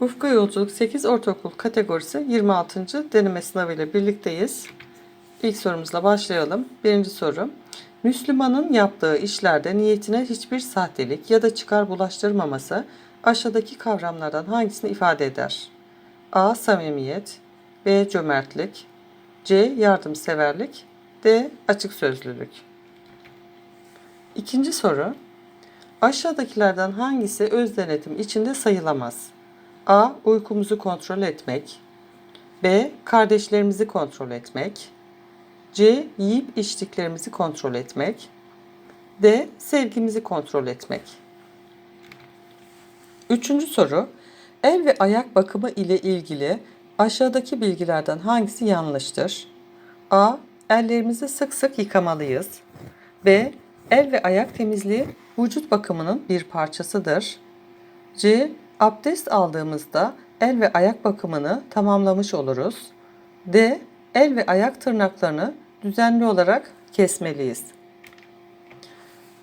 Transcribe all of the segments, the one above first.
Ufku Yolculuk 8 Ortaokul kategorisi 26. deneme sınavı ile birlikteyiz. İlk sorumuzla başlayalım. Birinci soru. Müslümanın yaptığı işlerde niyetine hiçbir sahtelik ya da çıkar bulaştırmaması aşağıdaki kavramlardan hangisini ifade eder? A. Samimiyet B. Cömertlik C. Yardımseverlik D. Açık sözlülük İkinci soru. Aşağıdakilerden hangisi öz denetim içinde sayılamaz? A. Uykumuzu kontrol etmek. B. Kardeşlerimizi kontrol etmek. C. Yiyip içtiklerimizi kontrol etmek. D. Sevgimizi kontrol etmek. Üçüncü soru. El ve ayak bakımı ile ilgili aşağıdaki bilgilerden hangisi yanlıştır? A. Ellerimizi sık sık yıkamalıyız. B. El ve ayak temizliği vücut bakımının bir parçasıdır. C. Abdest aldığımızda el ve ayak bakımını tamamlamış oluruz. D. El ve ayak tırnaklarını düzenli olarak kesmeliyiz.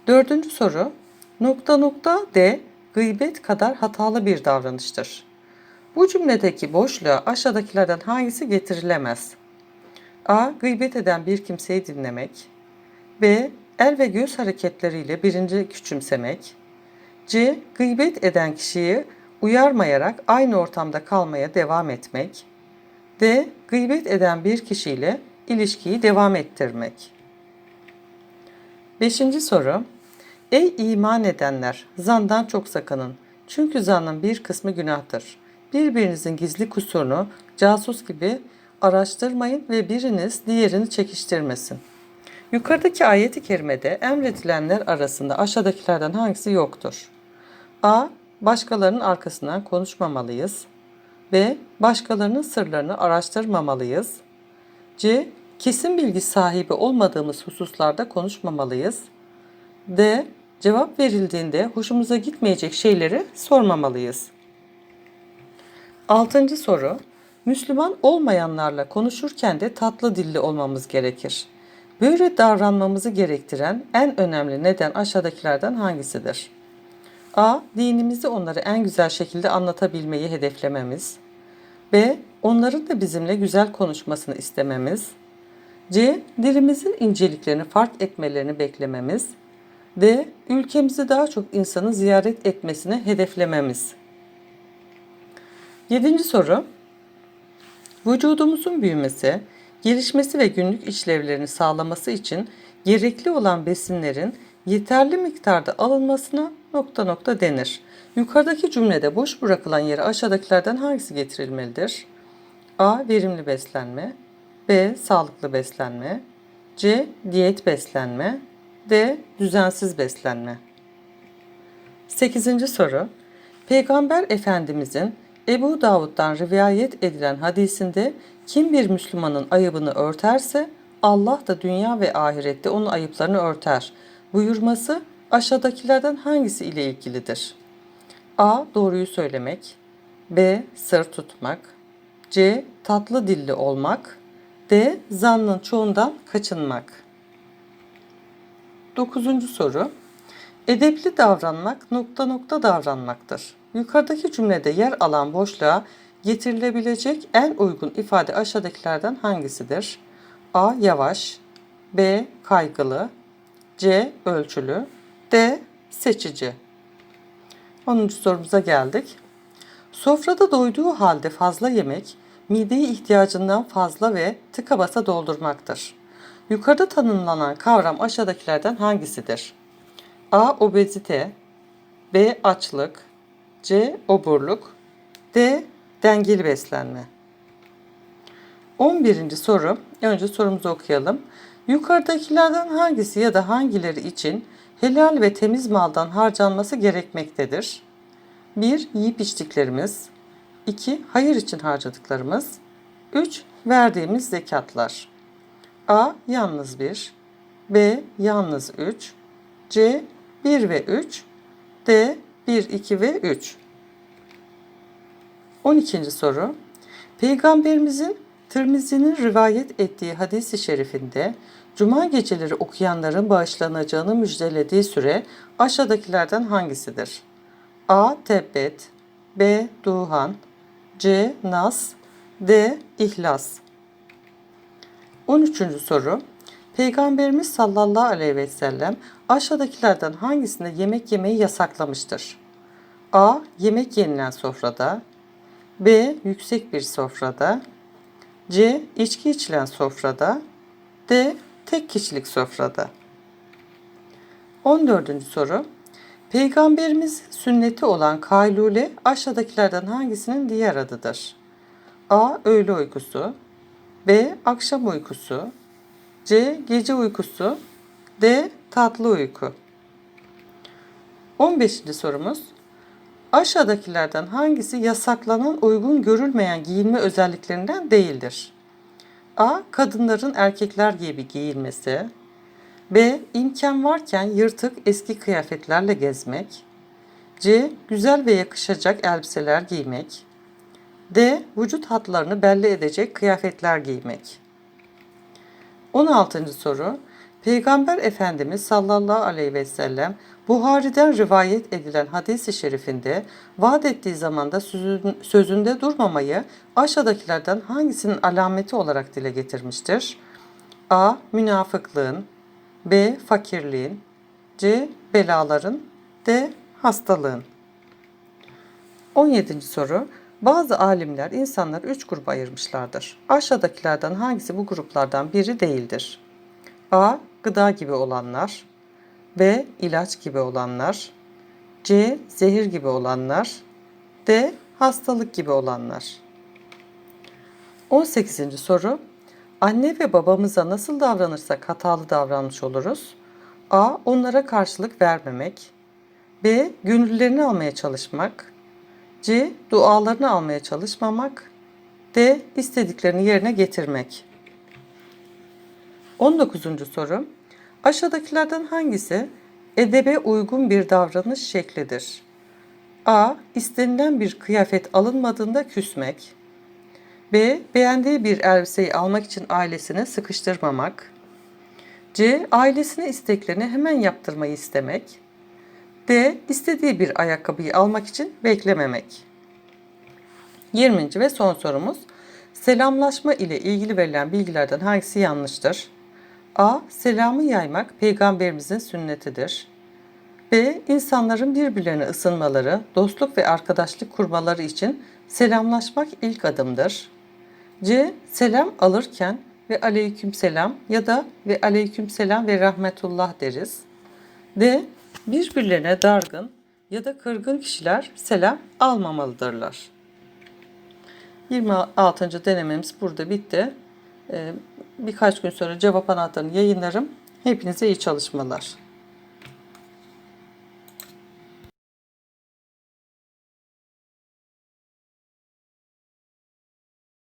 Dördüncü soru. Nokta nokta D. Gıybet kadar hatalı bir davranıştır. Bu cümledeki boşluğa aşağıdakilerden hangisi getirilemez? A. Gıybet eden bir kimseyi dinlemek. B. El ve göz hareketleriyle birinci küçümsemek. C. Gıybet eden kişiyi uyarmayarak aynı ortamda kalmaya devam etmek. D. Gıybet eden bir kişiyle ilişkiyi devam ettirmek. Beşinci soru. Ey iman edenler, zandan çok sakının. Çünkü zanın bir kısmı günahtır. Birbirinizin gizli kusurunu casus gibi araştırmayın ve biriniz diğerini çekiştirmesin. Yukarıdaki ayeti kerimede emredilenler arasında aşağıdakilerden hangisi yoktur? A. Başkalarının arkasından konuşmamalıyız. B. Başkalarının sırlarını araştırmamalıyız. C. Kesin bilgi sahibi olmadığımız hususlarda konuşmamalıyız. D. Cevap verildiğinde hoşumuza gitmeyecek şeyleri sormamalıyız. Altıncı soru. Müslüman olmayanlarla konuşurken de tatlı dilli olmamız gerekir. Böyle davranmamızı gerektiren en önemli neden aşağıdakilerden hangisidir? A. Dinimizi onlara en güzel şekilde anlatabilmeyi hedeflememiz. B. Onların da bizimle güzel konuşmasını istememiz. C. Dilimizin inceliklerini fark etmelerini beklememiz. D. Ülkemizi daha çok insanın ziyaret etmesini hedeflememiz. Yedinci soru. Vücudumuzun büyümesi, gelişmesi ve günlük işlevlerini sağlaması için gerekli olan besinlerin yeterli miktarda alınmasına nokta nokta denir. Yukarıdaki cümlede boş bırakılan yere aşağıdakilerden hangisi getirilmelidir? A. Verimli beslenme B. Sağlıklı beslenme C. Diyet beslenme D. Düzensiz beslenme 8. soru Peygamber Efendimizin Ebu Davud'dan rivayet edilen hadisinde kim bir Müslümanın ayıbını örterse Allah da dünya ve ahirette onun ayıplarını örter buyurması aşağıdakilerden hangisi ile ilgilidir? A. Doğruyu söylemek B. Sır tutmak C. Tatlı dilli olmak D. Zannın çoğundan kaçınmak 9. soru Edepli davranmak nokta nokta davranmaktır. Yukarıdaki cümlede yer alan boşluğa getirilebilecek en uygun ifade aşağıdakilerden hangisidir? A. Yavaş B. Kaygılı C. Ölçülü D. Seçici 10. sorumuza geldik. Sofrada doyduğu halde fazla yemek, mideyi ihtiyacından fazla ve tıka basa doldurmaktır. Yukarıda tanımlanan kavram aşağıdakilerden hangisidir? A. Obezite B. Açlık C. Oburluk D. Dengeli beslenme 11. soru. Önce sorumuzu okuyalım. Yukarıdakilerden hangisi ya da hangileri için helal ve temiz maldan harcanması gerekmektedir? 1. Yiyip içtiklerimiz 2. Hayır için harcadıklarımız 3. Verdiğimiz zekatlar A. Yalnız 1 B. Yalnız 3 C. 1 ve 3 D. 1, 2 ve 3 12. soru Peygamberimizin Tirmizi'nin rivayet ettiği hadis-i şerifinde Cuma geceleri okuyanların bağışlanacağını müjdelediği süre aşağıdakilerden hangisidir? A. Tebbet B. Duhan C. Nas D. İhlas 13. soru Peygamberimiz sallallahu aleyhi ve sellem aşağıdakilerden hangisinde yemek yemeyi yasaklamıştır? A. Yemek yenilen sofrada B. Yüksek bir sofrada C. içki içilen sofrada D. Tek kişilik sofrada 14. soru Peygamberimiz sünneti olan kaylule aşağıdakilerden hangisinin diğer adıdır? A. Öğle uykusu B. Akşam uykusu C. Gece uykusu D. Tatlı uyku 15. sorumuz Aşağıdakilerden hangisi yasaklanan uygun görülmeyen giyinme özelliklerinden değildir? A. Kadınların erkekler gibi giyinmesi B. İmkan varken yırtık eski kıyafetlerle gezmek C. Güzel ve yakışacak elbiseler giymek D. Vücut hatlarını belli edecek kıyafetler giymek 16. soru Peygamber Efendimiz sallallahu aleyhi ve sellem Buhari'den rivayet edilen hadis-i şerifinde vaat ettiği zamanda sözün- sözünde durmamayı aşağıdakilerden hangisinin alameti olarak dile getirmiştir? A. Münafıklığın B. Fakirliğin C. Belaların D. Hastalığın 17. soru bazı alimler insanlar üç gruba ayırmışlardır. Aşağıdakilerden hangisi bu gruplardan biri değildir? A. Gıda gibi olanlar B. ilaç gibi olanlar C. Zehir gibi olanlar D. Hastalık gibi olanlar 18. soru Anne ve babamıza nasıl davranırsak hatalı davranmış oluruz? A. Onlara karşılık vermemek B. Gönüllerini almaya çalışmak C. Dualarını almaya çalışmamak. D. istediklerini yerine getirmek. 19. soru. Aşağıdakilerden hangisi edebe uygun bir davranış şeklidir? A. İstenilen bir kıyafet alınmadığında küsmek. B. Beğendiği bir elbiseyi almak için ailesine sıkıştırmamak. C. Ailesine isteklerini hemen yaptırmayı istemek. D. istediği bir ayakkabıyı almak için beklememek. 20. ve son sorumuz. Selamlaşma ile ilgili verilen bilgilerden hangisi yanlıştır? A. Selamı yaymak peygamberimizin sünnetidir. B. İnsanların birbirlerine ısınmaları, dostluk ve arkadaşlık kurmaları için selamlaşmak ilk adımdır. C. Selam alırken ve aleyküm selam ya da ve aleyküm selam ve rahmetullah deriz. D. Birbirlerine dargın ya da kırgın kişiler selam almamalıdırlar. 26. denememiz burada bitti. Birkaç gün sonra cevap anahtarını yayınlarım. Hepinize iyi çalışmalar.